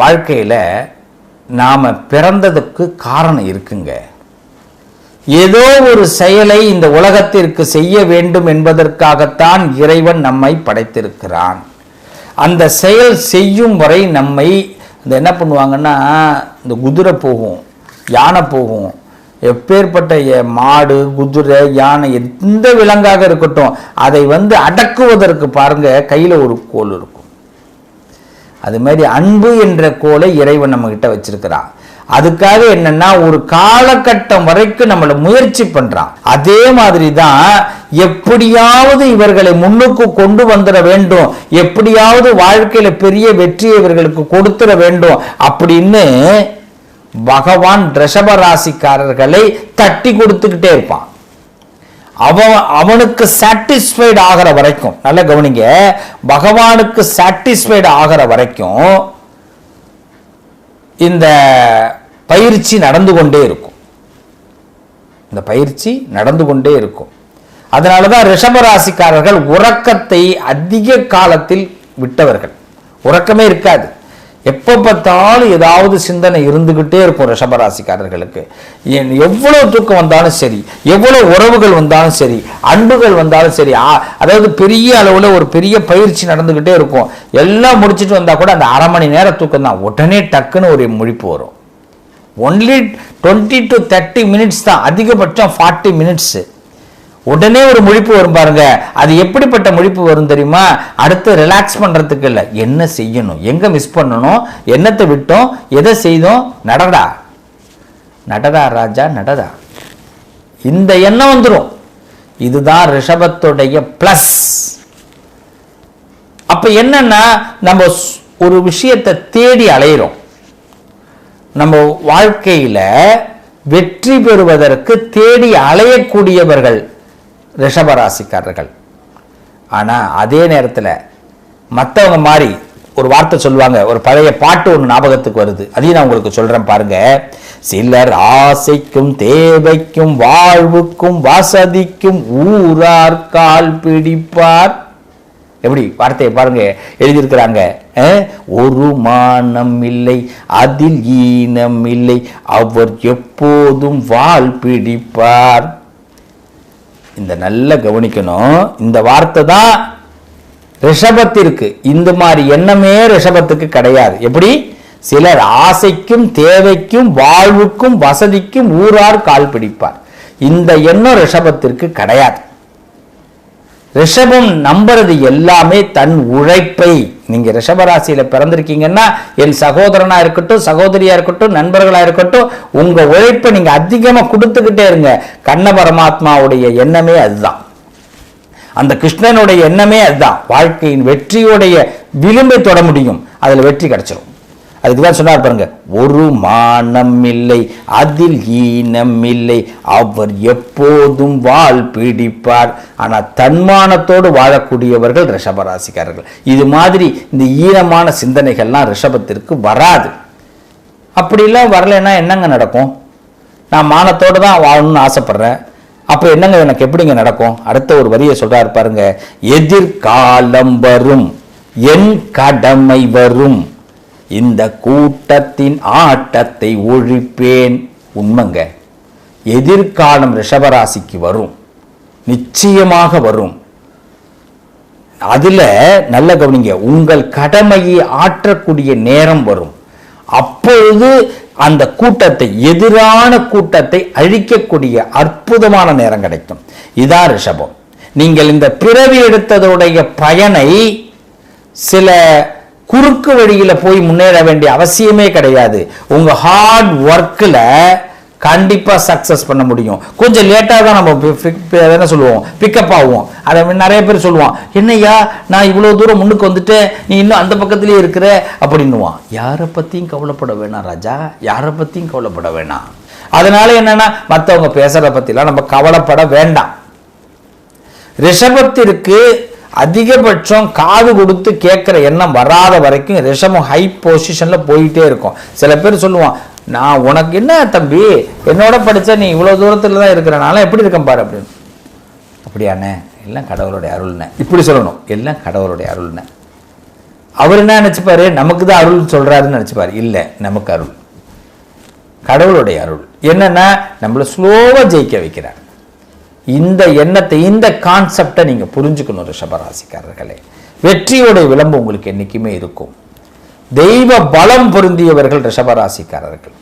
வாழ்க்கையில் நாம் பிறந்ததுக்கு காரணம் இருக்குங்க. ஏதோ ஒரு செயலை இந்த உலகத்திற்கு செய்ய வேண்டும் என்பதற்காகத்தான் இறைவன் நம்மை படைத்திருக்கிறான். அந்த செயல் செய்யும் வரை நம்மை இந்த என்ன பண்ணுவாங்கன்னா இந்த குதிரை போகும் யானை போகும். எப்பேற்பட்ட மாடு குதிரை யானை எந்த விலங்காக இருக்கட்டும் அதை வந்து அடக்குவதற்கு பாருங்க கையில் ஒரு கோல் இருக்கும். அது மாதிரி அன்பு என்ற கோலை இறைவன் நம்ம கிட்ட வச்சிருக்கிறான் அதுக்காக என்னன்னா ஒரு காலகட்டம் வரைக்கும் நம்மளை முயற்சி பண்றான். அதே மாதிரி தான் எப்படியாவது இவர்களை முன்னுக்கு கொண்டு வந்துட வேண்டும். எப்படியாவது வாழ்க்கையில பெரிய வெற்றியை இவர்களுக்கு கொடுத்துட வேண்டும். அப்படின்னு பகவான் ரிஷப ராசிக்காரர்களை தட்டி கொடுத்துக்கிட்டே இருப்பான். அவன் அவனுக்கு சாட்டிஸ்ஃபைடு ஆகிற வரைக்கும் நல்ல கவனிங்க. பகவானுக்கு சாட்டிஸ்ஃபைடு ஆகிற வரைக்கும் இந்த பயிற்சி நடந்து கொண்டே இருக்கும். இந்த பயிற்சி நடந்து கொண்டே இருக்கும். அதனால தான் ரிஷபராசிக்காரர்கள் உறக்கத்தை அதிக காலத்தில் விட்டவர்கள். உறக்கமே இருக்காது. எப்போ பார்த்தாலும் ஏதாவது சிந்தனை இருந்துக்கிட்டே இருக்கும் ரிஷபராசிக்காரர்களுக்கு. என் எவ்வளோ தூக்கம் வந்தாலும் சரி எவ்வளோ உறவுகள் வந்தாலும் சரி அன்புகள் வந்தாலும் சரி ஆ- அதாவது பெரிய அளவில் ஒரு பெரிய பயிற்சி நடந்துக்கிட்டே இருக்கும். எல்லாம் முடிச்சுட்டு வந்தால் கூட அந்த அரை மணி நேர தூக்கம் தான். உடனே டக்குன்னு ஒரு முழிப்பு வரும். Only twenty to thirty minutes தான். அதிகபட்சம் ஃபார்ட்டி மினிட்ஸு உடனே ஒரு முழிப்பு வரும் பாருங்க. அது எப்படிப்பட்ட முழிப்பு வரும் தெரியுமா? அடுத்து ரிலாக்ஸ் பண்றதுக்கு இல்லை. என்ன செய்யணும்? எங்க மிஸ் பண்ணணும்? என்னத்தை விட்டோம்? எதை செய்தோம்? நடடா. நடடா ராஜா நடடா. இந்த எண்ணம் வந்துடும் இதுதான் ரிஷபத்துடைய பிளஸ் அப்ப என்னன்னா நம்ம ஒரு விஷயத்தை தேடி அலையிறோம். நம்ம வாழ்க்கையில வெற்றி பெறுவதற்கு தேடி அலையக்கூடியவர்கள் ரிஷபராசிக்காரர்கள். ஆனால் அதே நேரத்தில் மற்றவங்க மாதிரி ஒரு வார்த்தை சொல்லுவாங்க ஒரு பழைய பாட்டு ஒன்று ஞாபகத்துக்கு வருது. அதையும் நான் உங்களுக்கு சொல்கிறேன் பாருங்க. சிலர் ஆசைக்கும் தேவைக்கும் வாழ்வுக்கும் வசதிக்கும் ஊரார் கால் பிடிப்பார். எப்படி? வார்த்தையை பாருங்க. எழுதியிருக்கிறாங்க. ஒரு மானம் இல்லை அதில் ஈனம் இல்லை அவர் எப்போதும் வாழ் பிடிப்பார். இந்த நல்ல கவனிக்கணும். இந்த வார்த்தை தான் ரிஷபத்திற்கு இந்த மாதிரி எண்ணமே ரிஷபத்துக்கு கிடையாது. எப்படி? சிலர் ஆசைக்கும் தேவைக்கும் வாழ்வுக்கும் வசதிக்கும் ஊரார் கால் பிடிப்பார். இந்த எண்ணம் ரிஷபத்திற்கு கிடையாது. ரிஷபம் நம்புறது எல்லாமே தன் உழைப்பை. நீங்க ரிஷபராசியில பிறந்திருக்கீங்கன்னா என் சகோதரனா இருக்கட்டும் சகோதரியா இருக்கட்டும் நண்பர்களா இருக்கட்டும் உங்க உழைப்பை நீங்க அதிகமா கொடுத்துக்கிட்டே இருங்க. கண்ண பரமாத்மாவுடைய எண்ணமே அதுதான். அந்த கிருஷ்ணனுடைய எண்ணமே அதுதான். வாழ்க்கையின் வெற்றியுடைய விளிம்பை தொட முடியும். அதுல வெற்றி கிடைச்சிரும். அதுக்கு தான் சொன்னார் பாருங்க ஒரு மானம் இல்லை அதில் ஈனம் இல்லை. அவர் எப்போதும் வாழ் பிடிப்பார். ஆனால் தன்மானத்தோடு வாழக்கூடியவர்கள் ரிஷபராசிக்காரர்கள். இது மாதிரி இந்த ஈனமான சிந்தனைகள்லாம் ரிஷபத்திற்கு வராது. அப்படிலாம் வரலைன்னா என்னங்க நடக்கும்? நான் மானத்தோடு தான் வாழணும்னு ஆசைப்பட்றேன். அப்போ என்னங்க எனக்கு எப்படிங்க நடக்கும்? அடுத்த ஒரு வரியை சொல்கிறார் பாருங்க எதிர்காலம் வரும் என் கடமை வரும். இந்த கூட்டத்தின் ஆட்டத்தை ஒழிப்பேன். உண்மைங்க. எதிர்காலம் ரிஷபராசிக்கு வரும். நிச்சயமாக வரும். அதில் நல்ல கவனிங்க. உங்கள் கடமையை ஆற்றக்கூடிய நேரம் வரும். அப்பொழுது அந்த கூட்டத்தை எதிரான கூட்டத்தை அழிக்கக்கூடிய அற்புதமான நேரம் கிடைக்கும். இதான் ரிஷபம். நீங்கள் இந்த பிறவி எடுத்ததுடைய பயனை சில குறுக்கு வழியில போய் முன்னேற வேண்டிய அவசியமே கிடையாது. உங்க ஹார்ட் ஒர்க்கில் கண்டிப்பா சக்சஸ் பண்ண முடியும். கொஞ்சம் லேட்டாக தான் நம்ம என்ன சொல்லுவோம்? பிக்கப் ஆகும் அதை நிறைய பேர் சொல்லுவான் என்னய்யா நான் இவ்வளோ தூரம் முன்னுக்கு வந்துட்டேன். நீ இன்னும் அந்த பக்கத்துலேயே இருக்கிற? அப்படின்னுவான். யாரை பற்றியும் கவலைப்பட வேணாம் ராஜா. யாரை பற்றியும் கவலைப்பட வேணாம். அதனால என்னன்னா மற்றவங்க பேசுறத பற்றிலாம் நம்ம கவலைப்பட வேண்டாம். ரிஷபத்திற்கு அதிகபட்சம் காது கொடுத்து கேட்குற எண்ணம் வராத வரைக்கும் ரிஷமம் ஹை பொசிஷனில் போயிட்டே இருக்கும். சில பேர் சொல்லுவான் நான் உனக்கு என்ன தம்பி? என்னோட படித்த நீ இவ்வளோ தூரத்தில் தான் இருக்கிறனால எப்படி இருக்கேன் பாரு அப்படின்னு. அப்படியாண்ணே எல்லாம் கடவுளுடைய அருள்னே இப்படி சொல்லணும். எல்லாம் கடவுளுடைய அருள்னே அவர் என்ன நினச்சிப்பார்? நமக்கு தான் அருள் சொல்கிறாருன்னு நினச்சிப்பார். இல்லை நமக்கு அருள். கடவுளுடைய அருள். என்னென்னா நம்மளை ஸ்லோவாக ஜெயிக்க வைக்கிறார். இந்த எண்ணத்தை இந்த கான்செப்டை நீங்கள் புரிஞ்சுக்கணும் ரிஷபராசிக்காரர்களே. வெற்றியோட விளம்பு உங்களுக்கு என்றைக்குமே இருக்கும். தெய்வ பலம் பொருந்தியவர்கள் ரிஷபராசிக்காரர்கள்.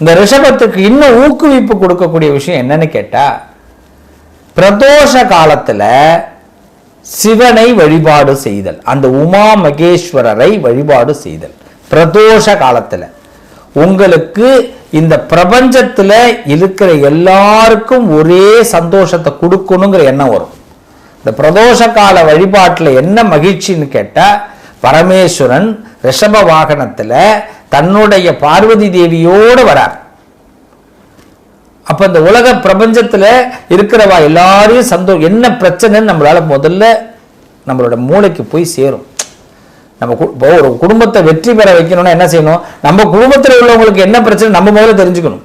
இந்த ரிஷபத்துக்கு இன்னும் ஊக்குவிப்பு கொடுக்கக்கூடிய விஷயம் என்னன்னு கேட்டால் பிரதோஷ காலத்தில் சிவனை வழிபாடு செய்தல் அந்த உமா மகேஸ்வரரை வழிபாடு செய்தல் பிரதோஷ காலத்தில். உங்களுக்கு இந்த பிரபஞ்சத்தில் இருக்கிற எல்லாருக்கும் ஒரே சந்தோஷத்தை கொடுக்கணுங்கிற எண்ணம் வரும். இந்த பிரதோஷ கால வழிபாட்டில் என்ன மகிழ்ச்சின்னு கேட்டால் பரமேஸ்வரன் ரிஷப வாகனத்தில் தன்னுடைய பார்வதி தேவியோடு வரார். அப்போ இந்த உலக பிரபஞ்சத்தில் இருக்கிறவா எல்லாரையும் சந்தோ என்ன பிரச்சனைன்னு நம்மளால முதல்ல நம்மளோட மூளைக்கு போய் சேரும். நம்ம இப்போ ஒரு குடும்பத்தை வெற்றி பெற வைக்கணும்னா என்ன செய்யணும்? நம்ம குடும்பத்தில் உள்ளவங்களுக்கு என்ன பிரச்சனை? நம்ம முதல்ல தெரிஞ்சுக்கணும்.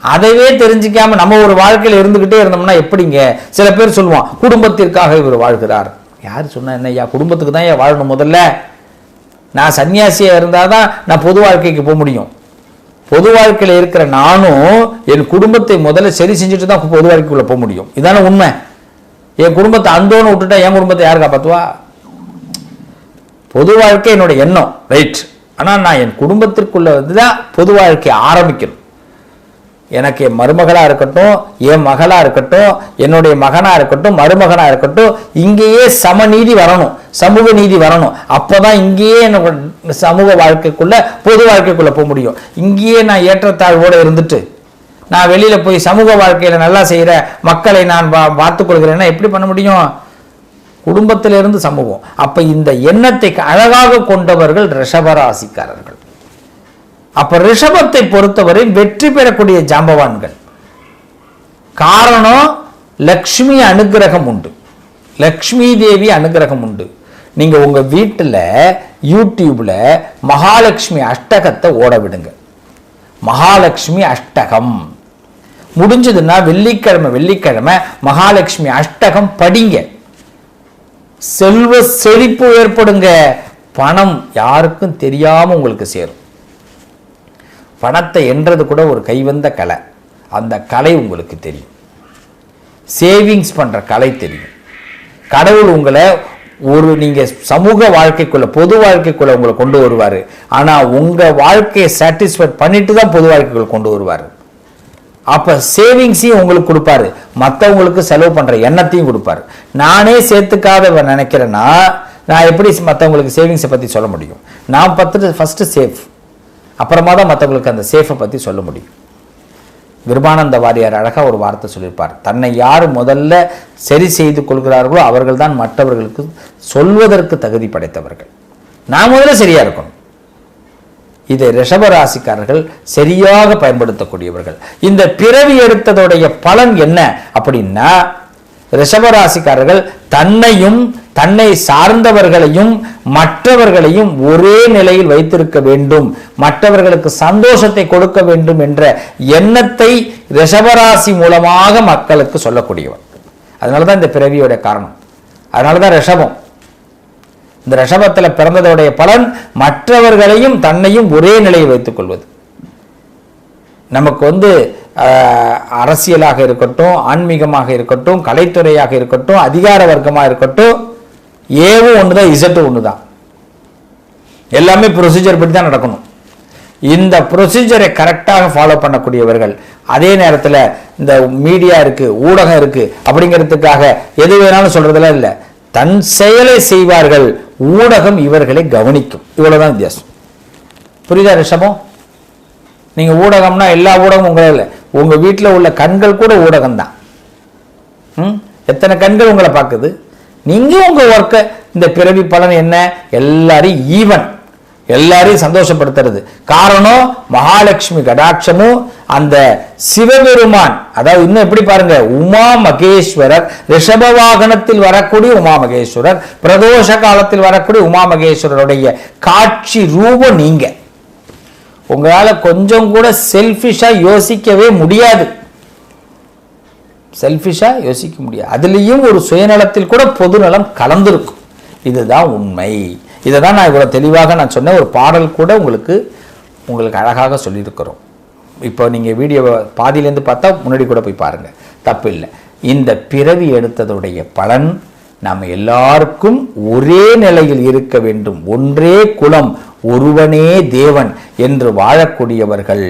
அதையே தெரிஞ்சிக்காம நம்ம ஒரு வாழ்க்கையில் இருந்துக்கிட்டே இருந்தோம்னா எப்படிங்க? சில பேர் சொல்லுவான் குடும்பத்திற்காக இவர் வாழ்கிறார். யார் சொன்னா என்ன ஐயா குடும்பத்துக்கு தான் ஏன் வாழணும் முதல்ல. நான் சன்யாசியாக இருந்தால் தான் நான் பொது வாழ்க்கைக்கு போக முடியும். பொது வாழ்க்கையில் இருக்கிற நானும் என் குடும்பத்தை முதல்ல சரி செஞ்சுட்டு தான் பொது வாழ்க்கைக்குள்ளே போக முடியும். இதான உண்மை. என் குடும்பத்தை அந்தோன்னு விட்டுட்டா என் குடும்பத்தை யார் காப்பாத்துவா? பொது வாழ்க்கை என்னோட எண்ணம். ரைட் ஆனால் நான் என் குடும்பத்திற்குள்ள வந்து தான் பொது வாழ்க்கையை ஆரம்பிக்கணும். எனக்கு என் மருமகளாக இருக்கட்டும் என் மகளாக இருக்கட்டும் என்னுடைய மகனாக இருக்கட்டும் மருமகனாக இருக்கட்டும் இங்கேயே சமநீதி வரணும். சமூக நீதி வரணும். அப்போ தான் இங்கேயே எனக்கு சமூக வாழ்க்கைக்குள்ளே பொது வாழ்க்கைக்குள்ளே போக முடியும். இங்கேயே நான் ஏற்றத்தாழ்வோடு இருந்துட்டு நான் வெளியில் போய் சமூக வாழ்க்கையில் நல்லா செய்கிற மக்களை நான் பா- பார்த்துக் கொள்கிறேன்னா எப்படி பண்ண முடியும்? குடும்பத்திலிருந்து சமூகம். அப்ப இந்த எண்ணத்தை அழகாக கொண்டவர்கள் ரிஷபராசிக்காரர்கள். அப்ப ரிஷபத்தை பொறுத்தவரை வெற்றி பெறக்கூடிய ஜாம்பவான்கள். காரணம் லக்ஷ்மி அனுகிரகம் உண்டு. லக்ஷ்மி தேவி அனுகிரகம் உண்டு. நீங்க உங்க வீட்டில் யூடியூப்ல மகாலட்சுமி அஷ்டகத்தை ஓட விடுங்க. மகாலட்சுமி அஷ்டகம். முடிஞ்சதுன்னா வெள்ளிக்கிழமை வெள்ளிக்கிழமை மகாலட்சுமி அஷ்டகம் படிங்க. செல்வ செழிப்பு ஏற்படுங்க. பணம் யாருக்கும் தெரியாமல் உங்களுக்கு சேரும். பணத்தை என்றது கூட ஒரு கைவந்த கலை. அந்த கலை உங்களுக்கு தெரியும். சேவிங்ஸ் பண்ணுற கலை தெரியும். கடவுள் உங்களை ஒரு நீங்கள் சமூக வாழ்க்கைக்குள்ளே பொது வாழ்க்கைக்குள்ளே உங்களை கொண்டு வருவார். ஆனால் உங்கள் வாழ்க்கையை சாட்டிஸ்ஃபை பண்ணிட்டு தான் பொது வாழ்க்கைக்குள்ளே கொண்டு வருவார். அப்போ சேவிங்ஸையும் உங்களுக்கு கொடுப்பாரு. மற்றவங்களுக்கு செலவு பண்ணுற எண்ணத்தையும் கொடுப்பாரு. நானே சேர்த்துக்காத நினைக்கிறேன்னா நான் எப்படி மற்றவங்களுக்கு சேவிங்ஸை பற்றி சொல்ல முடியும்? நான் பார்த்துட்டு ஃபஸ்ட்டு சேஃப் அப்புறமா தான் மற்றவங்களுக்கு அந்த சேஃபை பற்றி சொல்ல முடியும். கிருபானந்த வாரியார் அழகாக ஒரு வார்த்தை சொல்லியிருப்பார். தன்னை யார் முதல்ல சரி செய்து கொள்கிறார்களோ அவர்கள் தான் மற்றவர்களுக்கு சொல்வதற்கு தகுதி படைத்தவர்கள். நான் முதல்ல சரியாக இருக்கணும். இதை ரிஷபராசிக்காரர்கள் சரியாக பயன்படுத்தக்கூடியவர்கள். இந்த பிறவி எடுத்ததுடைய பலன் என்ன அப்படின்னா ரிஷபராசிக்காரர்கள் தன்னையும் தன்னை சார்ந்தவர்களையும் மற்றவர்களையும் ஒரே நிலையில் வைத்திருக்க வேண்டும். மற்றவர்களுக்கு சந்தோஷத்தை கொடுக்க வேண்டும் என்ற எண்ணத்தை ரிஷபராசி மூலமாக மக்களுக்கு சொல்லக்கூடியவர். அதனால தான் இந்த பிறவியோட காரணம். அதனால தான் ரிஷபம். இந்த ரிஷபத்தில் பிறந்ததோடைய பலன் மற்றவர்களையும் தன்னையும் ஒரே நிலையை வைத்துக் கொள்வது. நமக்கு வந்து ஆஹ், அரசியலாக இருக்கட்டும் ஆன்மீகமாக இருக்கட்டும் கலைத்துறையாக இருக்கட்டும் அதிகார வர்க்கமாக இருக்கட்டும் ஏவும் ஒன்று தான் இசட்டும் ஒன்று தான் எல்லாமே ப்ரொசீஜர் படி தான் நடக்கணும். இந்த ப்ரொசீஜரை கரெக்டாக ஃபாலோ பண்ணக்கூடியவர்கள் அதே நேரத்தில் இந்த மீடியா இருக்கு ஊடகம் இருக்கு அப்படிங்கிறதுக்காக எது வேணாலும் சொல்றதெல்லாம் இல்லை. தன் செயலை செய்வார்கள் ஊடகம் இவர்களை கவனிக்கும். இவ்வளவுதான் வித்தியாசம். புரியுதா ரிஷபம் நீங்க ஊடகம்னா எல்லா ஊடகமும் உங்களே இல்லை. உங்க வீட்டில் உள்ள கண்கள் கூட ஊடகம் தான் ம்? எத்தனை கண்கள் உங்களை பார்க்குது? நீங்க உங்க ஒர்க்கை இந்த பிறவி பலன் என்ன? எல்லாரையும் ஈவன் எல்லாரையும் சந்தோஷப்படுத்துறது. காரணம் மகாலட்சுமி கடாட்சமும் அந்த சிவபெருமான். அதாவது இன்னும் எப்படி பாருங்க உமா மகேஸ்வரர் ரிஷப வாகனத்தில் வரக்கூடிய உமா மகேஸ்வரர் பிரதோஷ காலத்தில் வரக்கூடிய உமா மகேஸ்வரருடைய காட்சி ரூபம் நீங்க. உங்களால கொஞ்சம் கூட செல்ஃபிஷா யோசிக்கவே முடியாது. செல்ஃபிஷா யோசிக்க முடியாது. அதுலேயும் ஒரு சுயநலத்தில் கூட பொதுநலம் கலந்திருக்கும். இதுதான் உண்மை. இதை தான் நான் இவ்வளோ தெளிவாக நான் சொன்ன ஒரு பாடல் கூட உங்களுக்கு உங்களுக்கு அழகாக சொல்லியிருக்கிறோம். இப்போ நீங்கள் வீடியோவை பாதியிலேருந்து பார்த்தா முன்னாடி கூட போய் பாருங்கள் தப்பு இல்லை. இந்த பிறவி எடுத்ததுடைய பலன் நம்ம எல்லாருக்கும் ஒரே நிலையில் இருக்க வேண்டும். ஒன்றே குலம் ஒருவனே தேவன் என்று வாழக்கூடியவர்கள்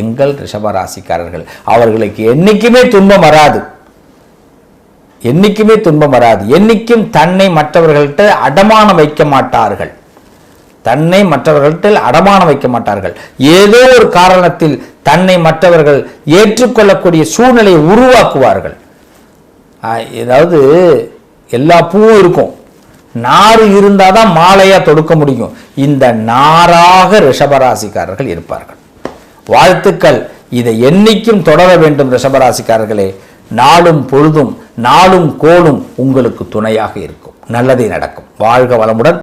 எங்கள் ரிஷபராசிக்காரர்கள். அவர்களுக்கு என்றைக்குமே துன்பம் வராது. என்னைக்குமே துன்பம் வராது. என்னைக்கும் தன்னை மற்றவர்கள்ட்ட அடமானம் வைக்க மாட்டார்கள். தன்னை மற்றவர்கள்ட்ட அடமானம் வைக்க மாட்டார்கள். ஏதோ ஒரு காரணத்தில் தன்னை மற்றவர்கள் ஏற்றுக்கொள்ளக்கூடிய சூழ்நிலையை உருவாக்குவார்கள். ஆஹ், ஏதாவது எல்லா பூவும் இருக்கும். நாறு இருந்தால் தான் மாலையா தொடுக்க முடியும். இந்த நாராக ரிஷபராசிக்காரர்கள் இருப்பார்கள். வாழ்த்துக்கள். இதை என்னைக்கும் தொடர வேண்டும் ரிஷபராசிக்காரர்களே. நாளும் பொழுதும் நாளும் கோளும் உங்களுக்கு துணையாக இருக்கும். நல்லதே நடக்கும். வாழ்க வளமுடன்.